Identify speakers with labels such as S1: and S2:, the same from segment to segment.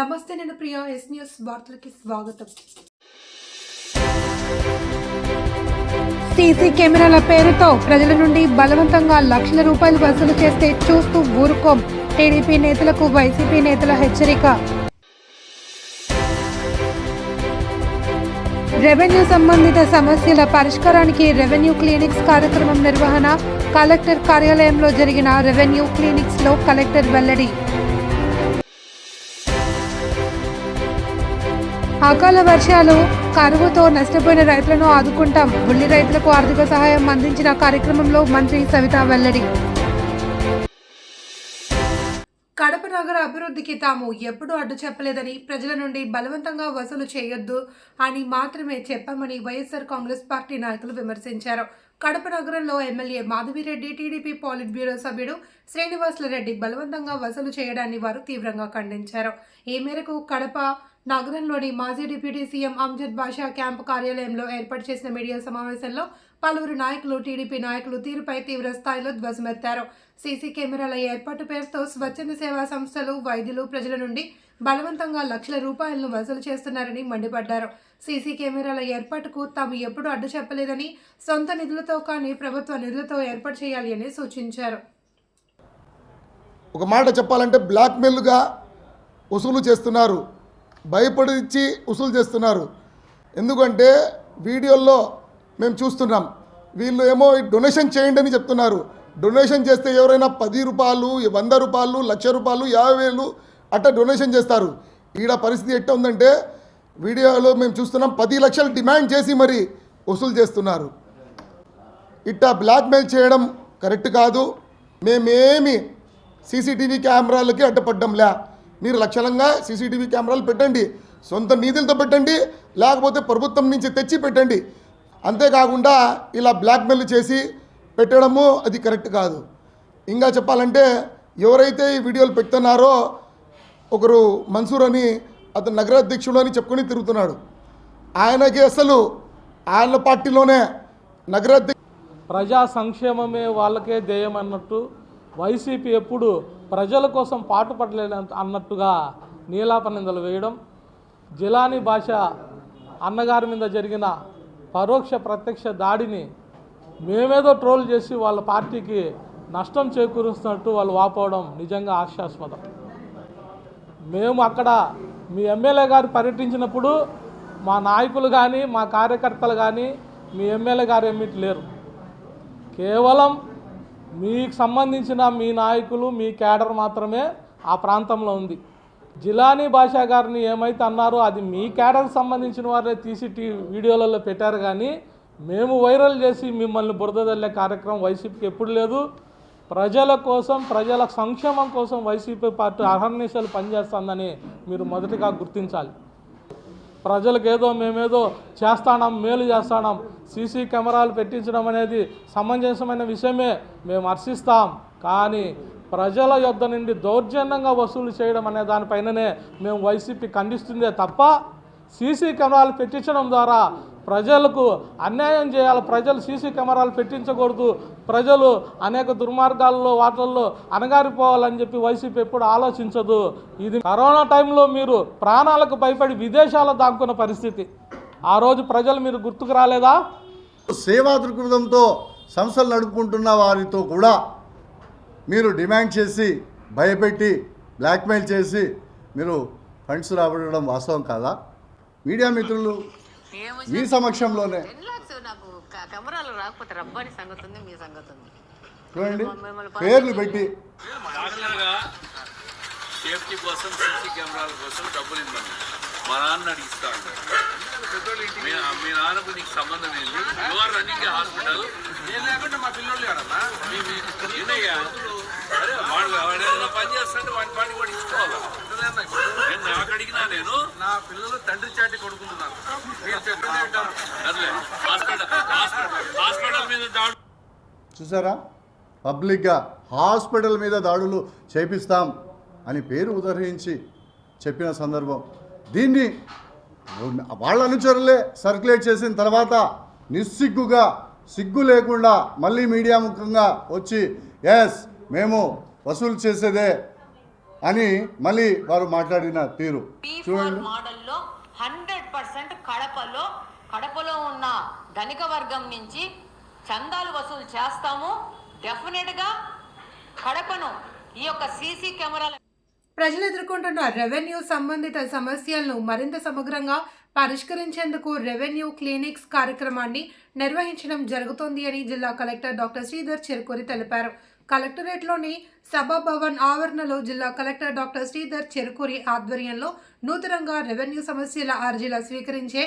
S1: నమస్తే నేను Priya yes news వార్తలకి స్వాగతం.
S2: సీసీ కెమెరాల పేరుతో ప్రజల నుండి బలవంతంగా లక్షల రూపాయలు వసూలు చేస్తే చూస్తూ ఊరుకోం. టీడీపీ నేతలకు వైసీపీ నేతల హెచ్చరిక. రెవెన్యూ సంబంధిత సమస్యల పరిష్కారానికి రెవెన్యూ క్లినిక్స్ కార్యక్రమం నిర్వహణ కలెక్టర్ కార్యాలయంలో జరిగిన రెవెన్యూ క్లినిక్స్లో కలెక్టర్ వెల్లడి. అకాల వర్షాలు కరువుతో నష్టపోయిన రైతులను ఆదుకుంటాం. బుల్లి రైతులకు ఆర్థిక సహాయం అందించిన కార్యక్రమంలో మంత్రి సవిత వెల్లడి.
S1: కడప నగర అభివృద్ధికి తాము ఎప్పుడూ అడ్డు చెప్పలేదని ప్రజల నుండి బలవంతంగా వసూలు చేయొద్దు అని మాత్రమే చెప్పామని వైఎస్ఆర్ కాంగ్రెస్ పార్టీ నాయకులు విమర్శించారు. కడప నగరంలో MLA Madhavireddy TDP polit bureau సభ్యుడు శ్రీనివాసులరెడ్డి బలవంతంగా వసూలు చేయడాన్ని వారు తీవ్రంగా ఖండించారు. ఈ మేరకు కడప నగరంలోని మాజీ deputy CM Amzad Basha camp కార్యాలయంలో ఏర్పాటు చేసిన మీడియా సమావేశంలో పలువురు నాయకులు టీడీపీ నాయకులు తీరుపై తీవ్ర స్థాయిలో ధ్వజమెత్తారు. సీసీ కెమెరాల ఏర్పాటు పేరుతో స్వచ్ఛంద సేవా సంస్థలు వైద్యులు ప్రజల నుండి బలవంతంగా లక్షల రూపాయలను వసూలు చేస్తున్నారని మండిపడ్డారు. సీసీ కెమెరాల ఏర్పాటుకు తాము ఎప్పుడూ అడ్డు చెప్పలేదని సొంత నిధులతో కానీ ప్రభుత్వ నిధులతో ఏర్పాటు చేయాలి అని సూచించారు.
S3: ఒక మాట చెప్పాలంటే బ్లాక్మెయిల్గా వసూలు చేస్తున్నారు భయపడిచ్చి వసూలు చేస్తున్నారు. ఎందుకంటే వీడియోల్లో మేము చూస్తున్నాం. వీళ్ళు ఏమో డొనేషన్ చేయండి అని చెప్తున్నారు. డొనేషన్ చేస్తే ఎవరైనా పది రూపాయలు వంద రూపాయలు లక్ష రూపాయలు యాభై వేలు అట్లా డొనేషన్ చేస్తారు. ఈడ పరిస్థితి ఎట్ట ఉందంటే వీడియోలో మేము చూస్తున్నాం పది లక్షలు డిమాండ్ చేసి మరి వసూలు చేస్తున్నారు. ఇట్ట బ్లాక్మెయిల్ చేయడం కరెక్ట్ కాదు. మేమేమి సీసీటీవీ కెమెరాలకి అడ్డపడ్డంలే మీరు లక్షలంగా సీసీటీవీ కెమెరాలు పెట్టండి సొంత నిధులతో పెట్టండి లేకపోతే ప్రభుత్వం నుంచి తెచ్చి పెట్టండి. అంతేకాకుండా ఇలా బ్లాక్మెయిల్ చేసి పెట్టడము అది కరెక్ట్ కాదు. ఇంకా చెప్పాలంటే ఎవరైతే ఈ వీడియోలు పెడుతున్నారో ఒకరు మన్సూర్ అని అతను నగరాధ్యక్షుడు అని చెప్పుకొని తిరుగుతున్నాడు. ఆయనకి అసలు ఆయన పార్టీలోనే నగరాధ్యక్ష
S4: ప్రజా సంక్షేమమే వాళ్ళకే ధ్యేయం అన్నట్టు వైసీపీ ఎప్పుడు ప్రజల కోసం పాటుపడలేదు అన్నట్టుగా నీలాపనిందలు వేయడం జిలాని భాష అన్నగారి మీద జరిగిన పరోక్ష ప్రత్యక్ష దాడిని మేమేదో ట్రోల్ చేసి వాళ్ళ పార్టీకి నష్టం చేకూరుస్తున్నట్టు వాళ్ళు వాపోవడం నిజంగా ఆశాస్పదం. మేము అక్కడ మీ ఎమ్మెల్యే గారు పర్యటించినప్పుడు మా నాయకులు కానీ మా కార్యకర్తలు కానీ మీ ఎమ్మెల్యే గారు ఏమిటి లేరు. కేవలం మీకు సంబంధించిన మీ నాయకులు మీ క్యాడర్ మాత్రమే ఆ ప్రాంతంలో ఉంది. జిలానీ భాషా గారిని ఏమైతే అన్నారో అది మీ క్యాడర్కి సంబంధించిన వారే తీసి వీడియోలలో పెట్టారు కానీ మేము వైరల్ చేసి మిమ్మల్ని బురదల్లే కార్యక్రమం వైసీపీకి ఎప్పుడు లేదు. ప్రజల కోసం ప్రజల సంక్షేమం కోసం వైసీపీ పార్టీ అహర్నిశలు పనిచేస్తుందని మీరు మొదటిగా గుర్తించాలి. ప్రజలకు ఏదో మేమేదో చేస్తాం మేలు చేస్తాం సీసీ కెమెరాలు పెట్టించడం అనేది సమంజసమైన విషయమే. మేము హర్షిస్తాం. కానీ ప్రజల యొద్ద నుండి దౌర్జన్యంగా వసూలు చేయడం అనే దానిపైననే మేము వైసీపీ ఖండిస్తుందే తప్ప సీసీ కెమెరాలు పెట్టించడం ద్వారా ప్రజలకు అన్యాయం చేయాలి. ప్రజలు సీసీ కెమెరాలు పెట్టించకూడదు. ప్రజలు అనేక దుర్మార్గాల్లో వాటిల్లో అణగారిపోవాలని చెప్పి వైసీపీ ఎప్పుడు ఆలోచించదు. ఇది కరోనా టైంలో మీరు ప్రాణాలకు భయపడి విదేశాల్లో దాక్కున్న పరిస్థితి. ఆ రోజు ప్రజలు మీరు గుర్తుకు రాలేదా?
S5: సేవా దృక్పథంతో సంస్థలు నడుపుకుంటున్న వారితో కూడా మీరు డిమాండ్ చేసి భయపెట్టి బ్లాక్మెయిల్ చేసి మీరు ఫండ్స్ రాబడడం వాస్తవం కాదా? మీడియా మిత్రులు మీ సమక్షంలోనే.
S6: నాకు కెమెరాలు రాకపోతే రబ్బని సంగతి ఉంది మీ సంగతి ఉంది.
S5: చూడండి. పేర్లు పెట్టి.
S7: సేఫ్టీ కోసం సీసీ కెమెరాల కోసం డబ్బులు ఇవ్వండి. మా నాన్న అడిగిస్తా మీ మీ నాన్నకు నీకు సంబంధం ఏంటి యు ఆర్ రన్నింగ్ హాస్పిటల్ నేను లేకుండా మా పిల్లలు ఏంటయ్యా అడిగినా నేను? నా పిల్లలు తండ్రి చాటి కొడుకుంటున్నాను
S5: చూసారా? పబ్లిక్గా హాస్పిటల్ మీద దాడులు చేపిస్తాం అని పేరు ఉదహరించి చెప్పిన సందర్భం. దీన్ని వాళ్ళ అనుచరులే సర్క్యులేట్ చేసిన తర్వాత నిస్సిగ్గుగా సిగ్గు లేకుండా మళ్ళీ మీడియా ముఖంగా వచ్చి ఎస్ మేము వసూలు చేసేదే అని మళ్ళీ వారు మాట్లాడిన తీరు. చూడండి.
S6: మోడల్లో హండ్రెడ్ పర్సెంట్ కడపలో కడపలో ఉన్న ధనిక వర్గం నుంచి చందాలు వసూలు చేస్తాము. డెఫినెట్గా కడపను ఈ యొక్క సీసీ కెమెరాల
S1: ప్రజలు ఎదుర్కొంటున్న రెవెన్యూ సంబంధిత సమస్యలను మరింత సమగ్రంగా పరిష్కరించేందుకు రెవెన్యూ క్లినిక్స్ కార్యక్రమాన్ని నిర్వహించడం జరుగుతోంది అని జిల్లా కలెక్టర్ డాక్టర్ శ్రీధర్ చెరుకూరి తెలిపారు. కలెక్టరేట్లోని సభాభవన్ ఆవరణలో జిల్లా కలెక్టర్ డాక్టర్ శ్రీధర్ చెరుకూరి ఆధ్వర్యంలో నూతనంగా రెవెన్యూ సమస్యల అర్జీల స్వీకరించే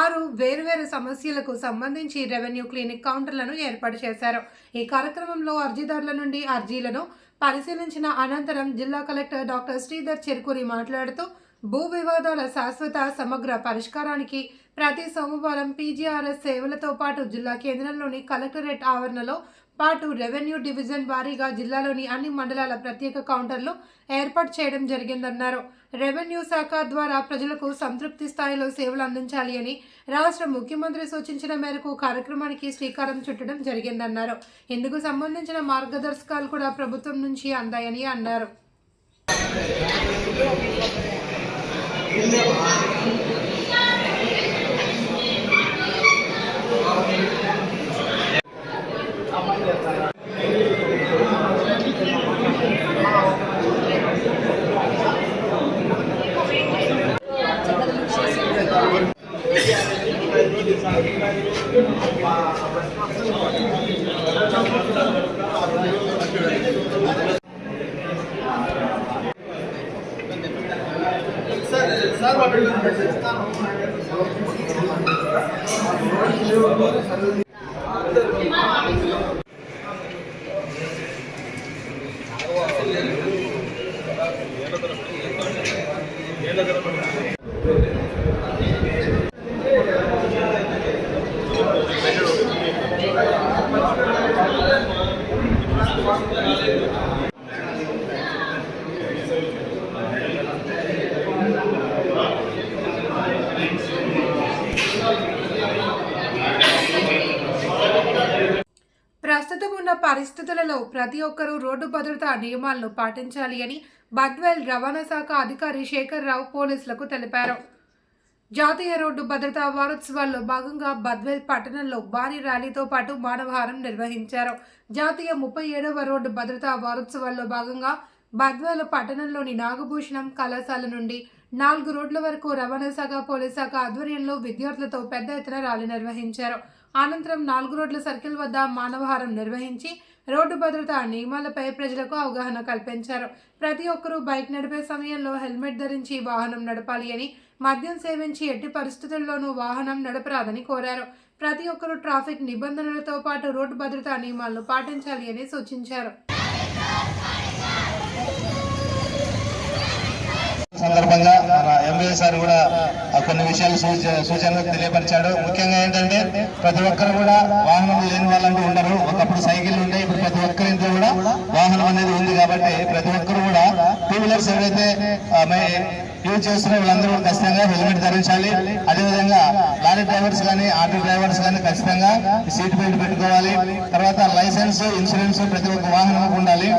S1: ఆరు వేర్వేరు సమస్యలకు సంబంధించి రెవెన్యూ క్లినిక్ కౌంటర్లను ఏర్పాటు చేశారు. ఈ కార్యక్రమంలో అర్జీదారుల నుండి అర్జీలను పరిశీలించిన అనంతరం జిల్లా కలెక్టర్ డాక్టర్ శ్రీధర్ చెరుకూరి మాట్లాడుతూ భూ వివాదాల శాశ్వత సమగ్ర పరిష్కారానికి ప్రతి సోమవారం పీజీఆర్ఎస్ సేవలతో పాటు జిల్లా కేంద్రంలోని కలెక్టరేట్ ఆవరణలో పాటు రెవెన్యూ డివిజన్ వారీగా జిల్లాలోని అన్ని మండలాల ప్రత్యేక కౌంటర్లు ఏర్పాటు చేయడం జరిగిందన్నారు. రెవెన్యూ శాఖ ద్వారా ప్రజలకు సంతృప్తి స్థాయిలో సేవలు అందించాలి అని రాష్ట్ర ముఖ్యమంత్రి సూచించిన మేరకు కార్యక్రమానికి శ్రీకారం చుట్టడం జరిగిందన్నారు. ఇందుకు సంబంధించిన మార్గదర్శకాలు కూడా ప్రభుత్వం నుంచి అందాయని అన్నారు. ప్రస్తుతం ఉన్న పరిస్థితులలో ప్రతి ఒక్కరూ రోడ్డు భద్రతా నియమాలను పాటించాలి అని బద్వేల్ రవాణా శాఖ అధికారి శేఖర్ రావు పోలీసులకు తెలిపారు. జాతీయ రోడ్డు భద్రతా వారోత్సవాల్లో భాగంగా బద్వేల్ పట్టణంలో భారీ ర్యాలీతో పాటు మానవహారం నిర్వహించారు. జాతీయ ముప్పై ఏడవ రోడ్డు భద్రతా వారోత్సవాల్లో భాగంగా బద్వేలు పట్టణంలోని నాగభూషణం కళాశాల నుండి నాలుగు రోడ్ల వరకు రవాణా శాఖ పోలీస్ శాఖ ఆధ్వర్యంలో విద్యార్థులతో పెద్ద ఎత్తున ర్యాలీ నిర్వహించారు. అనంతరం నాలుగు రోడ్ల సర్కిల్ వద్ద మానవహారం నిర్వహించి రోడ్డు భద్రతా నియమాలపై ప్రజలకు అవగాహన కల్పించారు. ప్రతి ఒక్కరూ బైక్ నడిపే సమయంలో హెల్మెట్ ధరించి వాహనం నడపాలి అని మద్యం సేవించి ఎట్టి పరిస్థితుల్లోనూ వాహనం నడపరాదని కోరారు. ప్రతి ఒక్కరూ ట్రాఫిక్ నిబంధనలతో పాటు రోడ్డు భద్రతా నియమాలను పాటించాలి అని సూచించారు.
S8: సందర్భంగా మన ఎంబీఏ సార్ కూడా కొన్ని విషయాలు సూచనలు తెలియపరిచాడు. ముఖ్యంగా ఏంటంటే ప్రతి ఒక్కరు కూడా వాహనం లేని వాళ్ళంటూ ఉండరు. ఒకప్పుడు సైకిల్ ఉంటే ఇప్పుడు ప్రతి ఒక్కరి ఇంట్లో కూడా వాహనం అనేది ఉంది కాబట్టి ప్రతి ఒక్కరు కూడా టూ వీలర్స్ ఎవరైతే యూజ్ చేస్తున్న వీళ్ళందరూ కూడా ఖచ్చితంగా హెల్మెట్ ధరించాలి. అదేవిధంగా లారీ డ్రైవర్స్ కానీ ఆటో డ్రైవర్స్ కానీ ఖచ్చితంగా సీట్ బెల్ట్ పెట్టుకోవాలి. తర్వాత లైసెన్స్ ఇన్సూరెన్స్ ప్రతి ఒక్క వాహనం ఉండాలి.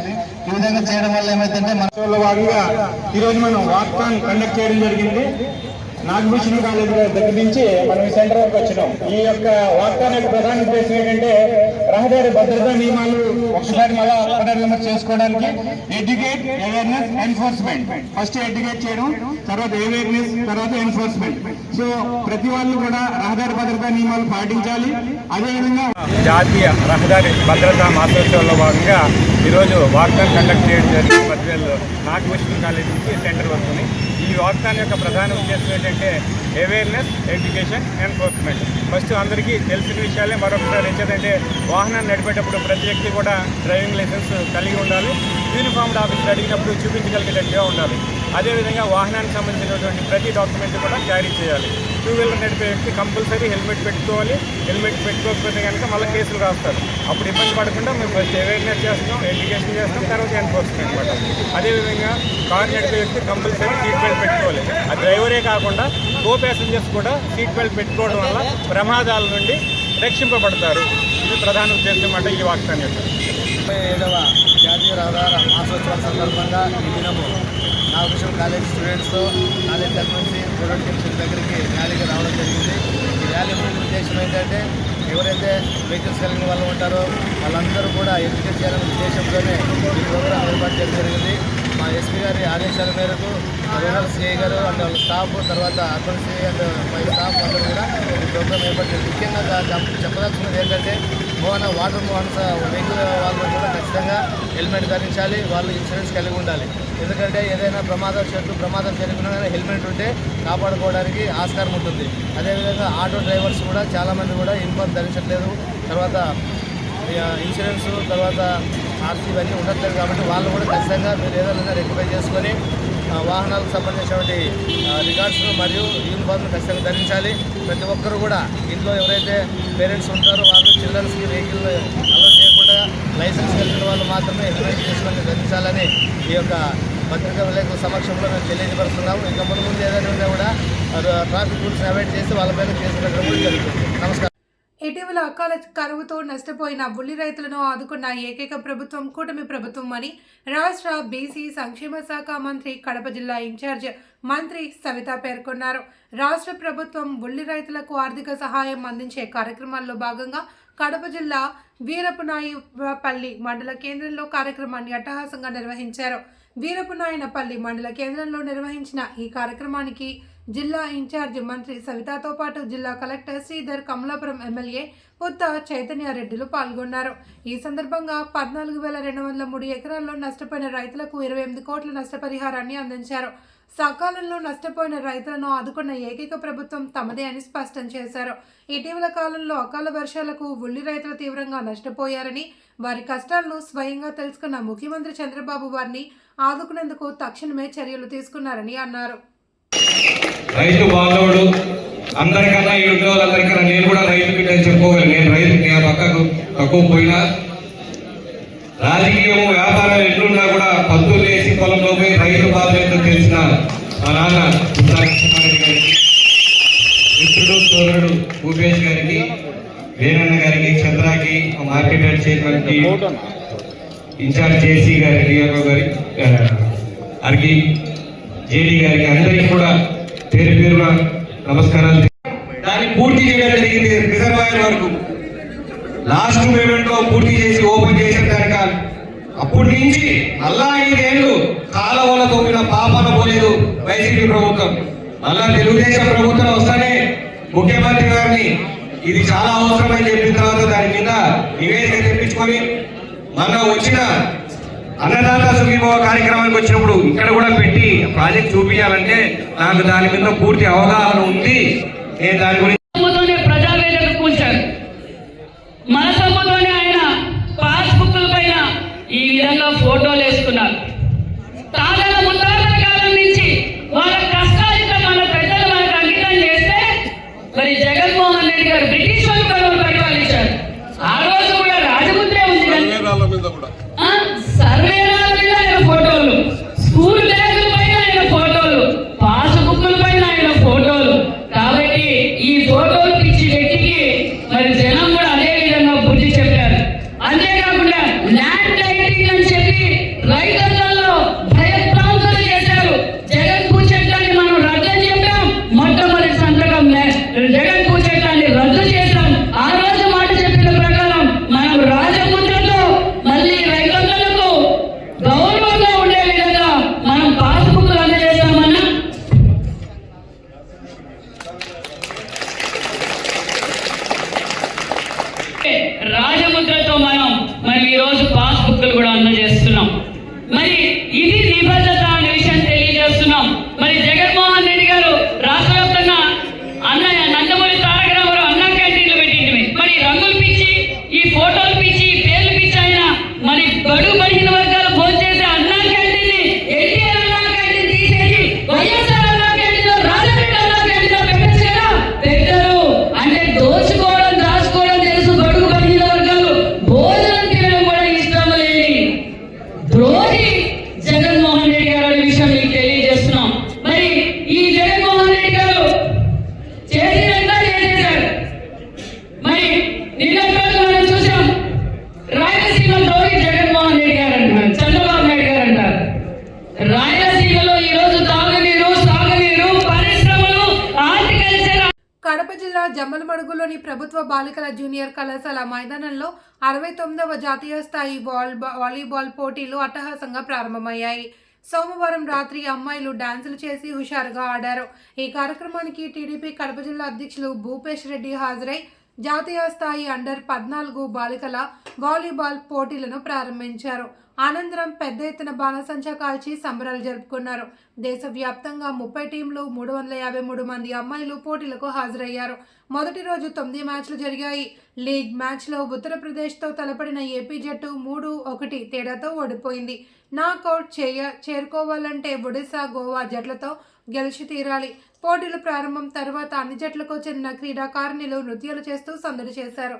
S8: ఈ విధంగా చేయడం వల్ల ఏమైతుందంటే మన
S9: భాగంగా ఈరోజు మనం వాక్థాన్ కండక్ట్ చేయడం జరిగింది. నాగభూషణ్ కాలేజ్ దగ్గర నుంచి మనం ఈ సెంటర్ వరకు వచ్చినాం. ఈ యొక్క వాగ్దానం యొక్క ప్రధాన ఉద్దేశం ఏంటంటే రహదారి భద్రతా నియమాలు ఒకసారి మళ్ళా పునర్విమర్శ చేసుకోవడానికి educate awareness enforcement. First educate చేయడం తర్వాత అవేర్నెస్ తర్వాత ఎన్ఫోర్స్మెంట్. సో ప్రతి వాళ్ళు కూడా రహదారి భద్రతా నియమాలు పాటించాలి. అదేవిధంగా
S10: జాతీయ రహదారి భద్రతా మాసోత్సవంలో భాగంగా ఈరోజు వాగ్దానం కండక్ట్ చేయడం జరిగింది. మధ్యలో నాగభూషణ్ కాలేజ్ నుంచి సెంటర్ వస్తుంది ఈ వాక్థాన్ యొక్క ప్రధాన ఉద్దేశం ఏంటంటే అవేర్నెస్ ఎడ్యుకేషన్ ఎన్ఫోర్స్మెంట్ ఫస్ట్ అందరికీ తెలిసిన విషయాలే మరొకసారి ఏంటంటే వాహనాన్ని నడిపేటప్పుడు ప్రతి వ్యక్తి కూడా డ్రైవింగ్ లైసెన్స్ కలిగి ఉండాలి. యూనిఫామ్డ్ ఆఫీసర్ అడిగినప్పుడు చూపించగలిగేటట్టుగా ఉండాలి. అదేవిధంగా వాహనానికి సంబంధించినటువంటి ప్రతి డాక్యుమెంట్ కూడా క్యారీ చేయాలి. టూ వీలర్ నడిపే వ్యక్తి కంపల్సరీ హెల్మెట్ పెట్టుకోవాలి. హెల్మెట్ పెట్టుకోకపోతే కనుక మళ్ళీ కేసులు రాస్తారు. అప్పుడు ఇబ్బంది పడకుండా మేము ఫస్ట్ అవేర్నెస్ చేస్తాం ఎడ్యుకేషన్ చేస్తాం తర్వాత ఎన్ఫోర్స్మెంట్ అనమాట అదేవిధంగా కార్ నడిపే వ్యక్తి కంపల్సరీ సీట్ బెల్ట్ పెట్టుకోవాలి. ఆ డ్రైవరే కాకుండా కో ప్యాసింజర్స్ కూడా సీట్ బెల్ట్ పెట్టుకోవడం వల్ల ప్రమాదాల నుండి రక్షింపబడతారు. ఇది ప్రధాన ఉద్దేశం అన్నమాట ఈ వాక్యాన్ని. యొక్క
S11: ముప్పై ఏడవ జాతీయ రహదార మాసోత్సవం సందర్భంగా ఈ దినము నాగభూషణ్ కాలేజ్ స్టూడెంట్స్తో కాలేజ్ నుంచి స్టూడెంట్ టీమ్స్ దగ్గరికి ర్యాలీకి రావడం జరిగింది. ఈ ర్యాలీ ముఖ్య ఉద్దేశం ఏంటంటే ఎవరైతే వెహికల్స్ కలిగిన వాళ్ళు ఉంటారో వాళ్ళందరూ కూడా ఎడ్యుకేట్ చేయాలనే ఉద్దేశంతోనే ఈ ప్రోగ్రాం ఏర్పాటు చేయడం జరిగింది. మా ఎస్పీ గారి ఆదేశాల మేరకు రూరల్ సిఐ గారు అండ్ వాళ్ళ స్టాఫ్ తర్వాత urban CI and my staff అందరూ కూడా ఈ ప్రోగ్రాం ఏర్పడింది ముఖ్యంగా చెప్పదలుచుకున్నది ఏంటంటే మోహన వాటర్ మోహన్స్ వెహికల్ వాళ్ళు కూడా ఖచ్చితంగా హెల్మెట్ ధరించాలి వాళ్ళు ఇన్సూరెన్స్ కలిగి ఉండాలి. ఎందుకంటే ఏదైనా ప్రమాదం చెట్టు ప్రమాదం జరిగినా హెల్మెట్ ఉంటే కాపాడుకోవడానికి ఆస్కారం ఉంటుంది. అదేవిధంగా ఆటో డ్రైవర్స్ కూడా చాలామంది కూడా ఇన్ఫార్మ్ ధరించట్లేదు. తర్వాత ఇన్సూరెన్స్ తర్వాత ఆర్సీ ఇవన్నీ ఉండట్లేదు కాబట్టి వాళ్ళు కూడా ఖచ్చితంగా మీరు ఏదైనా రెక్టిఫై చేసుకొని వాహనాలకు సంబంధించినటువంటి రికార్డ్స్ మరియు యూనిఫామ్ను ఖచ్చితంగా ధరించాలి. ప్రతి ఒక్కరు కూడా ఇంట్లో ఎవరైతే పేరెంట్స్ ఉంటారో వాళ్ళు చిల్డ్రన్స్కి వెహికల్ అలో చేయకుండా లైసెన్స్ కలిగిన వాళ్ళు మాత్రమే హెల్మెట్ చేసుకొని ధరించాలని ఈ యొక్క పత్రికా విలేకరుల సమక్షంలో మేము తెలియజపరుస్తున్నాము ఇంకా ముందు ముందు ఏదైనా ఉన్నా కూడా ట్రాఫిక్ రూల్స్ని అవాయిడ్ చేసి వాళ్ళ మీద కేసు పెట్టడం కూడా జరుగుతుంది. నమస్కారం.
S1: ఇటీవల అకాల కరువుతో నష్టపోయిన బుల్లి రైతులను ఆదుకున్న ఏకైక ప్రభుత్వం కూటమి ప్రభుత్వం అని రాష్ట్ర బీసీ సంక్షేమ శాఖ మంత్రి కడప జిల్లా ఇన్ఛార్జ్ మంత్రి సవిత పేర్కొన్నారు. రాష్ట్ర ప్రభుత్వం బుల్లి రైతులకు ఆర్థిక సహాయం అందించే కార్యక్రమాల్లో భాగంగా కడప జిల్లా వీరపునాయపల్లి మండల కేంద్రంలో కార్యక్రమాన్ని అట్టహాసంగా నిర్వహించారు. వీరపునాయనపల్లి మండల కేంద్రంలో నిర్వహించిన ఈ కార్యక్రమానికి జిల్లా ఇన్ఛార్జ్ మంత్రి సవితాతో పాటు జిల్లా కలెక్టర్ శ్రీధర్ కమలాపురం ఎమ్మెల్యే పుత్త చైతన్యారెడ్డిలు పాల్గొన్నారు. ఈ సందర్భంగా పద్నాలుగు వేల రెండు వందల మూడు ఎకరాల్లో నష్టపోయిన రైతులకు ఇరవై ఎనిమిది కోట్ల నష్టపరిహారాన్ని అందించారు. సకాలంలో నష్టపోయిన రైతులను ఆదుకున్న ఏకైక ప్రభుత్వం తమదే అని స్పష్టం చేశారు. ఇటీవల కాలంలో అకాల వర్షాలకు ఉల్లి రైతులు తీవ్రంగా నష్టపోయారని వారి కష్టాలను స్వయంగా తెలుసుకున్న ముఖ్యమంత్రి చంద్రబాబు వారిని ఆదుకునేందుకు తక్షణమే చర్యలు తీసుకున్నారని అన్నారు.
S12: రైతు బాంధవుడు అందరికన్నా ఈ ఉద్యోగులందరికన్నా నేను కూడా రైతు బిడ్డ అని చెప్పుకోగలను. నేను రైతు నేను పక్కకు తక్కువ పోయినా. రాజకీయము వ్యాపారం ఎట్లున్నా కూడా పద్దులు వేసి పొలంలో పోయి రైతు బాధ ఏంటో తెలిసిన మా నాన్న మిత్రుడు సోదరుడు భూపేష్ గారికి వీరన్న గారికి చంద్రాకి market yard chairman incharge JC గారి డిఆర్ఓ గారి గారికి జేడీ గారికి అందరికీ కూడా పేరు పేరున నమస్కారాలు దాన్ని పూర్తి చేయడం జరిగింది రిజర్వాయర్ వరకు. లాస్ట్ మూమెంట్లో పూర్తి చేసి ఓపెన్ చేసిన దానిక అప్పటి నుంచి మళ్ళా ఐదేళ్ళు కాలవల తోపిన పాపన పోలేదు వైసీపీ ప్రభుత్వం. మళ్ళా తెలుగుదేశం ప్రభుత్వం వస్తానే ముఖ్యమంత్రి గారిని ఇది చాలా అవసరమని చెప్పిన తర్వాత దాని మీద నివేదిక తెప్పించుకొని మన వచ్చిన అన్నదాత సుఖీభవ కార్యక్రమానికి వచ్చినప్పుడు ఇక్కడ కూడా ప్రాజెక్ట్ చూపించాలంటే నాకు దాని మీద పూర్తి అవగాహన ఉంది. నేను దాని గురించి
S1: అరవై తొమ్మిదవ జాతీయ స్థాయి బాల్ వాలీబాల్ పోటీలు అట్టహాసంగా ప్రారంభమయ్యాయి. సోమవారం రాత్రి అమ్మాయిలు డాన్సులు చేసి హుషారుగా ఆడారు. ఈ కార్యక్రమానికి టీడీపీ కడప జిల్లా అధ్యక్షులు భూపేష్ రెడ్డి హాజరై జాతీయ స్థాయి అండర్ పద్నాలుగు బాలికల వాలీబాల్ పోటీలను ప్రారంభించారు. అనంతరం పెద్ద ఎత్తున బాణసంచా కాల్చి సంబరాలు జరుపుకున్నారు. దేశవ్యాప్తంగా ముప్పై టీంలు మూడు వందల యాభై మూడు మంది అమ్మాయిలు పోటీలకు హాజరయ్యారు. మొదటి రోజు తొమ్మిది మ్యాచ్లు జరిగాయి. లీగ్ మ్యాచ్లో ఉత్తరప్రదేశ్తో తలపడిన ఏపీ జట్టు మూడు ఒకటి తేడాతో ఓడిపోయింది. నాకౌట్ చేయ చేరుకోవాలంటే ఒడిశా గోవా జట్లతో గెలిచి తీరాలి. పోటీలు ప్రారంభం తర్వాత అన్ని జట్లకు చెందిన క్రీడాకారిణులు నృత్యాలు చేస్తూ సందడి చేశారు.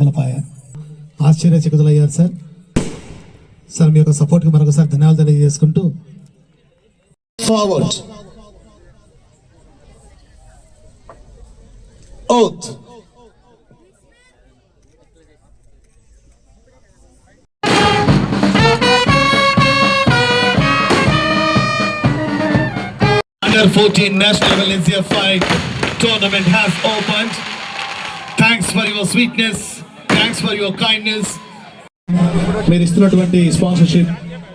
S13: బలపాయ ఆశ్చర్యచకితులయ్యారు సార్. సార్ మీ యొక్క సపోర్ట్కి మరొకసారి ధన్యవాదాలు తెలియజేసుకుంటూ forward oath Under 14 National Valencia NCFI tournament has opened. Thanks for your sweetness. Thanks for your kindness. మీరు ఇస్తున్నటువంటి స్పాన్సర్షిప్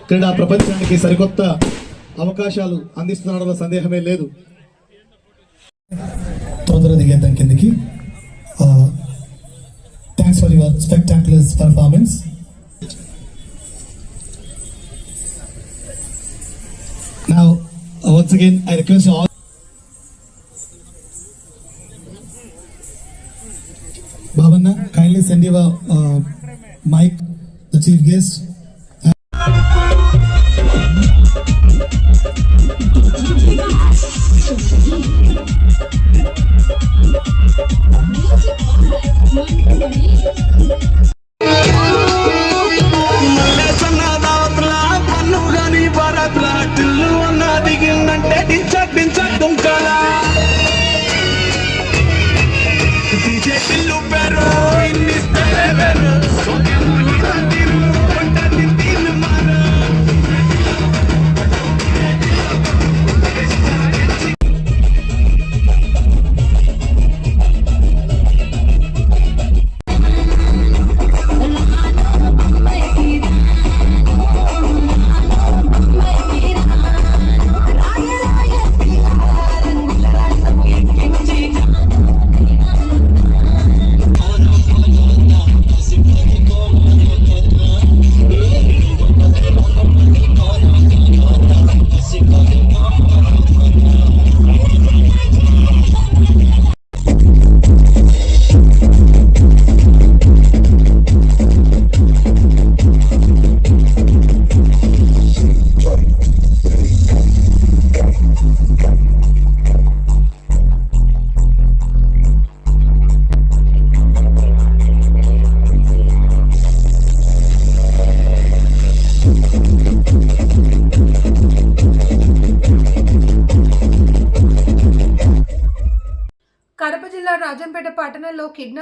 S13: క్రీడా ప్రపంచానికి సరికొత్త అవకాశాలు అందిస్తున్నాడన్న సందేహమే లేదు తొందర దిగేద్దాం కిందకి thanks for your spectacular performance Now, once again, I request you all. babanna kindly send your uh, mic, the chief guest.
S1: And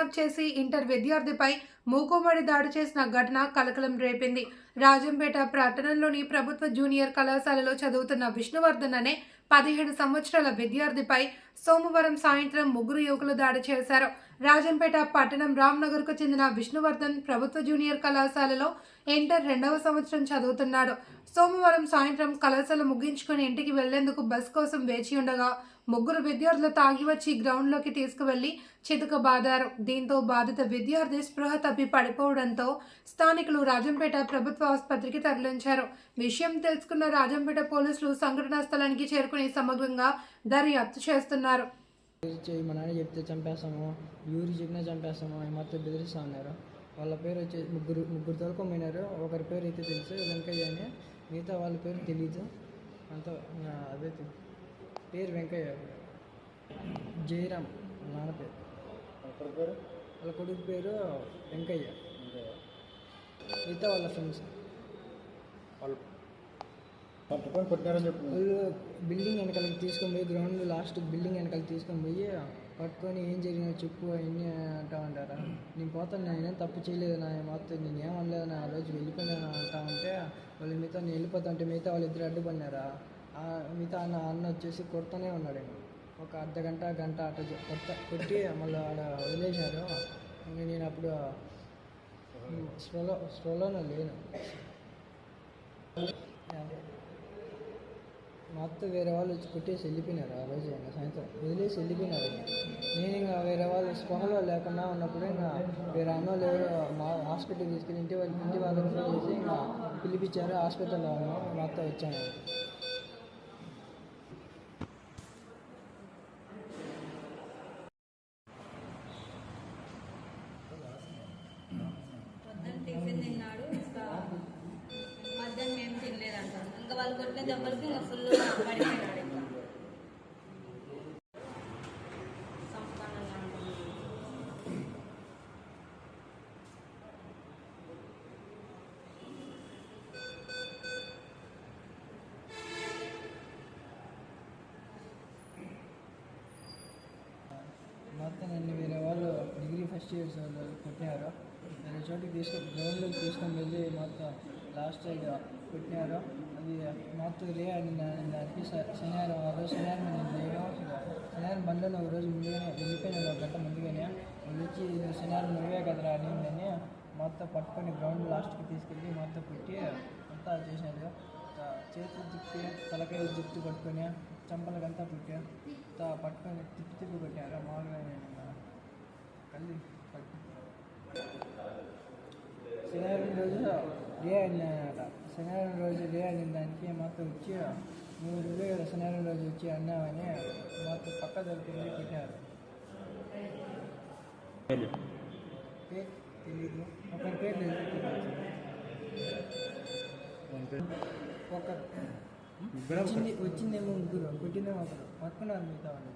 S1: kidnap చేసి ఇంటర్ విద్యార్థిపై మూకుమ్మడి దాడి చేసిన ఘటన కలకలం రేపింది. రాజంపేట పట్టణంలోని ప్రభుత్వ జూనియర్ కళాశాలలో చదువుతున్న విష్ణువర్ధన్ అనే పదిహేడు సంవత్సరాల విద్యార్థిపై సోమవారం సాయంత్రం ముగ్గురు యువకులు దాడి చేశారు. రాజంపేట పట్టణం రామ్నగర్కు చెందిన విష్ణువర్ధన్ ప్రభుత్వ జూనియర్ కళాశాలలో ఇంటర్ రెండవ సంవత్సరం చదువుతున్నాడు. సోమవారం సాయంత్రం కళాశాల ముగించుకొని ఇంటికి వెళ్ళేందుకు బస్ కోసం వేచి ఉండగా ముగ్గురు విద్యార్థులు తాగి వచ్చి గ్రౌండ్లోకి తీసుకువెళ్ళి చితక బాదారు. దీంతో బాధిత విద్యార్థి స్పృహ తప్పి పడిపోవడంతో స్థానికులు రాజంపేట ప్రభుత్వ ఆసుపత్రికి తరలించారు. విషయం తెలుసుకున్న రాజంపేట పోలీసులు సంఘటనా స్థలానికి చేరుకుని సమగ్రంగా దర్యాప్తు చేస్తున్నారు.
S14: చేయి మా నాన్న చెప్తే చంపేస్తాము యూరి చెప్పినా చంపేస్తాము అని మొత్తం బెదిరిస్తూ ఉన్నారు. వాళ్ళ పేరు వచ్చి ముగ్గురు ముగ్గురు తోలుకోమైనారు ఒకరి పేరు అయితే తెలుసు వెంకయ్య అని. మిగతా వాళ్ళ పేరు తెలీదు. అంత అదే పేరు వెంకయ్య. జయరామ్ నాన్న పేరు. పేరు? వాళ్ళ కొడుకు పేరు వెంకయ్య. మిగతా వాళ్ళ ఫ్రెండ్స్. వాళ్ళు బిల్డింగ్ వెనకాలకి తీసుకొని పోయి గ్రౌండ్ లాస్ట్ బిల్డింగ్ వెనకాల తీసుకొని పోయి పట్టుకొని ఏం జరిగిందో చెప్పు అవన్నీ అంటా ఉంటారా నేను పోతాను నేనేం తప్పు చేయలేదు నా మొత్తం నేను ఏం అనలేదు నా ఆ రోజు వెళ్ళిపోయినాను అంటా ఉంటే వాళ్ళు మిగతా నేను వెళ్ళిపోతా అంటే మిగతా వాళ్ళు ఇద్దరు అడ్డుపడినారా? ఆ మిగతా అన్న అన్న వచ్చేసి కొడుతూనే ఉన్నాడు. ఒక అర్ధ గంట గంట అట జ- కొట్ట కొట్టి మళ్ళీ ఆడ వదిలేశారు. నేను అప్పుడు స్ట్రోలో స్ట్రోలోనే లేను. మా అత్త వేరే వాళ్ళు వచ్చి కొట్టేసి వెళ్ళిపోయినారు ఆ రోజు ఇంకా సాయంత్రం. వదిలేసి వెళ్ళిపోయినారు నేను ఇంకా వేరే వాళ్ళు స్పృహలో లేకుండా ఉన్నప్పుడు ఇంకా వేరే అన్న వాళ్ళు మా హాస్పిటల్కి తీసుకెళ్ళి ఇంటి వాళ్ళు ఇంటి వాళ్ళకి ఫోన్ చేసి ఇంకా పిలిపించారు హాస్పిటల్లో మా అత్త వచ్చాను. మొత్తం నన్ను వేరే వాళ్ళు డిగ్రీ ఫస్ట్ ఇయర్స్ వాళ్ళు కొట్టినారు వేరే చోటికి తీసుకొని గ్రౌండ్లోకి తీసుకొని వెళ్ళి మొత్తం లాస్ట్ సైడ్ కొట్టినారు అది మొత్తం రే అని దాని- దానికి శనివారం ఆ రోజు శనివారం నేను లేను. శనివారం బండ్లో ఒక రోజు ముందుగానే వెళ్ళిపోయినాడు ఒక గంట ముందుగానే వచ్చి శనివారం నువ్వే కదరా అనిందని మొత్తం పట్టుకొని గ్రౌండ్ లాస్ట్కి తీసుకెళ్ళి మొత్తం కొట్టి అంతా చేశాడు చేతి చేతులు తిప్పి తలకాయ జుట్టు పట్టుకొని చంపలకంతా పుట్టి అంతా పట్టుకొని తిప్పి తిప్పి కొట్టారు మామూలుగా నేను ఇంకా కళ్ళు పట్టి శనివారం రోజు రే అన్నాడట శనివారం రోజు రే అనిన దానికి మాతో వచ్చి నువ్వు నువ్వే కదా శనివారం రోజు వచ్చి అన్నావని మాతో పక్క దొరికింది కొట్టారు పేరు తెలీదు ఒకరి పేరు తెలియదు ఒక వచ్చింది వచ్చిందేమో ముగ్గురు కొట్టిందేమో ఒకరు పట్టుకున్నారు మిగతా వాళ్ళు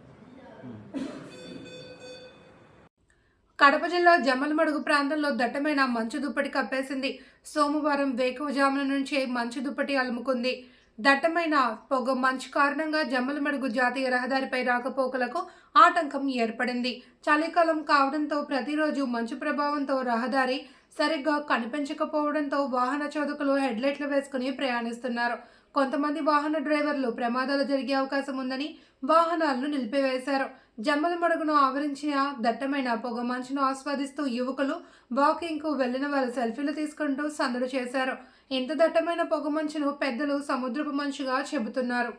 S1: కడప జిల్లా జమ్మలమడుగు ప్రాంతంలో దట్టమైన మంచు దుప్పటి కప్పేసింది. సోమవారం వేకువజామున నుంచే మంచు దుప్పటి అలుముకుంది. దట్టమైన పొగ మంచు కారణంగా జమ్మలమడుగు జాతీయ రహదారిపై రాకపోకలకు ఆటంకం ఏర్పడింది. చలికాలం కావడంతో ప్రతిరోజు మంచు ప్రభావంతో రహదారి సరిగ్గా కనిపించకపోవడంతో వాహన చోదకులు హెడ్లైట్లు వేసుకుని ప్రయాణిస్తున్నారు. కొంతమంది వాహన డ్రైవర్లు ప్రమాదాలు జరిగే అవకాశం ఉందని వాహనాలను నిలిపివేశారు. జమ్మల మడుగును ఆవరించిన దట్టమైన పొగ మంచును ఆస్వాదిస్తూ యువకులు వాకింగ్కు వెళ్ళిన వారు సెల్ఫీలు తీసుకుంటూ సందడి చేశారు. ఇంత దట్టమైన పొగ మంచును పెద్దలు సముద్రపు మంచుగా చెబుతున్నారు.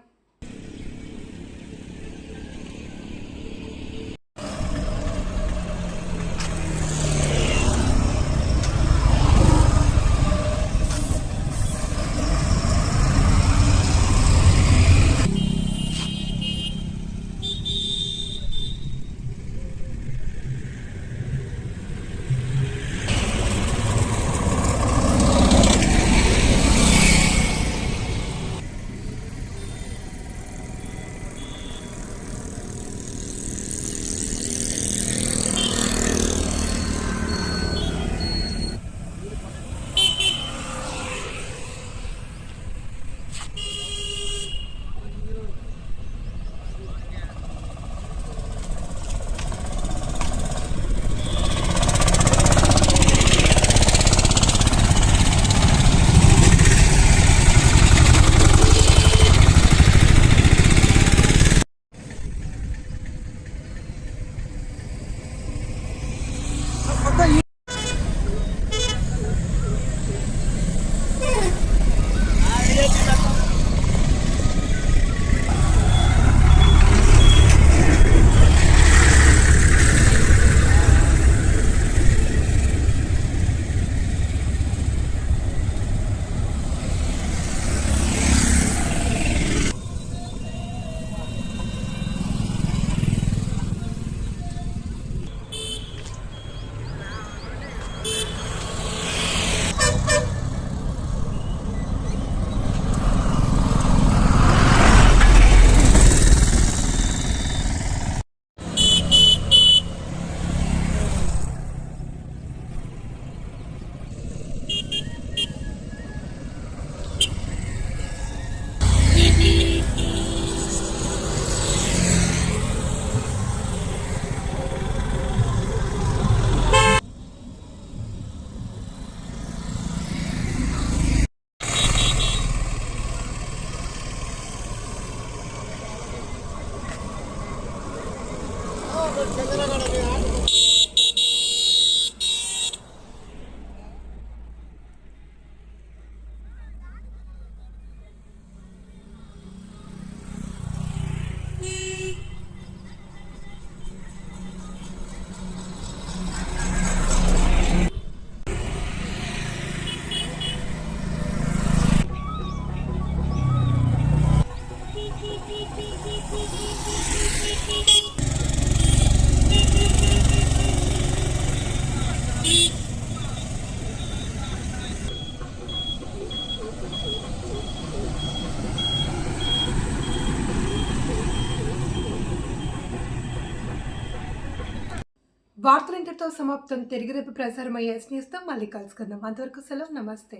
S1: ఇంతటితో సమాప్తం. తిరిగి రేపు ప్రసారమయ్యే న్యూస్తో మళ్ళీ కలుసుకుందాం. అంతవరకు సెలవు. నమస్తే.